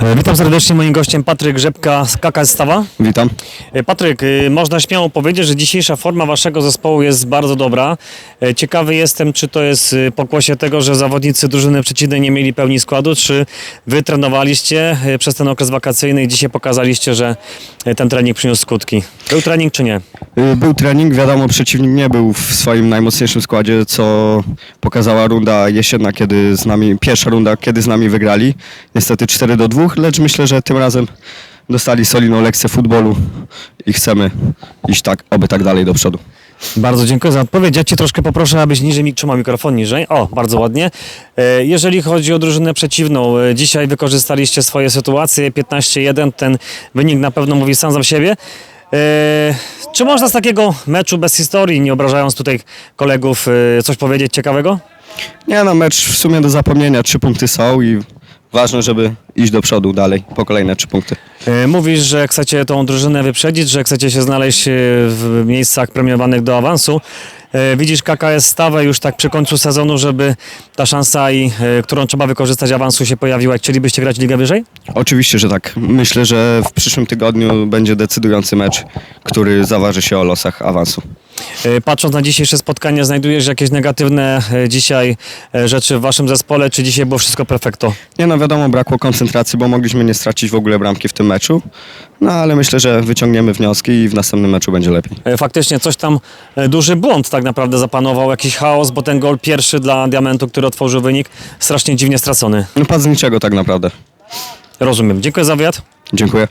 E, Witam serdecznie, moim gościem Patryk Grzebka z KKS Stawa. Witam. E, Patryk, e, można śmiało powiedzieć, że dzisiejsza forma waszego zespołu jest bardzo dobra. Ciekawy jestem, czy to jest pokłosie tego, że zawodnicy drużyny przeciwnej nie mieli pełni składu, czy wy trenowaliście przez ten okres wakacyjny i dzisiaj pokazaliście, że ten trening przyniósł skutki. Był trening czy nie? Y, Był trening, wiadomo, przeciwnik nie był w swoim najmocniejszym składzie, co pokazała runda jesienna, kiedy z nami, pierwsza runda, kiedy z nami wygrali. Niestety 4 do 2, lecz myślę, że tym razem dostali solidną lekcję futbolu i chcemy iść tak, oby tak dalej do przodu. Bardzo dziękuję za odpowiedź. Ja Cię troszkę poproszę, abyś niżej mi trzymał mikrofon niżej. O, bardzo ładnie. E, Jeżeli chodzi o drużynę przeciwną, e, dzisiaj wykorzystaliście swoje sytuacje 15-1. Ten wynik na pewno mówi sam za siebie. E, Czy można z takiego meczu bez historii, nie obrażając tutaj kolegów, e, coś powiedzieć ciekawego? Nie no, mecz w sumie do zapomnienia, trzy punkty są i ważne, żeby iść do przodu dalej po kolejne trzy punkty. E, Mówisz, że chcecie tą drużynę wyprzedzić, że chcecie się znaleźć e, w miejscach premiowanych do awansu. E, Widzisz KKS stawę już tak przy końcu sezonu, żeby ta szansa, i, którą trzeba wykorzystać awansu się pojawiła. Chcielibyście grać ligę wyżej? Oczywiście, że tak. Myślę, że w przyszłym tygodniu będzie decydujący mecz, który zaważy się o losach awansu. Patrząc na dzisiejsze spotkanie, znajdujesz jakieś negatywne dzisiaj rzeczy w waszym zespole, czy dzisiaj było wszystko perfekto? Nie no, wiadomo, brakło koncentracji, bo mogliśmy nie stracić w ogóle bramki w tym meczu. No ale myślę, że wyciągniemy wnioski i w następnym meczu będzie lepiej. E, Faktycznie coś tam e, duży błąd tak naprawdę zapanował, jakiś chaos, bo ten gol pierwszy dla Diamentu, który otworzył wynik, strasznie dziwnie stracony. No padł z niczego tak naprawdę. Rozumiem. Dziękuję za wywiad. Dziękuję.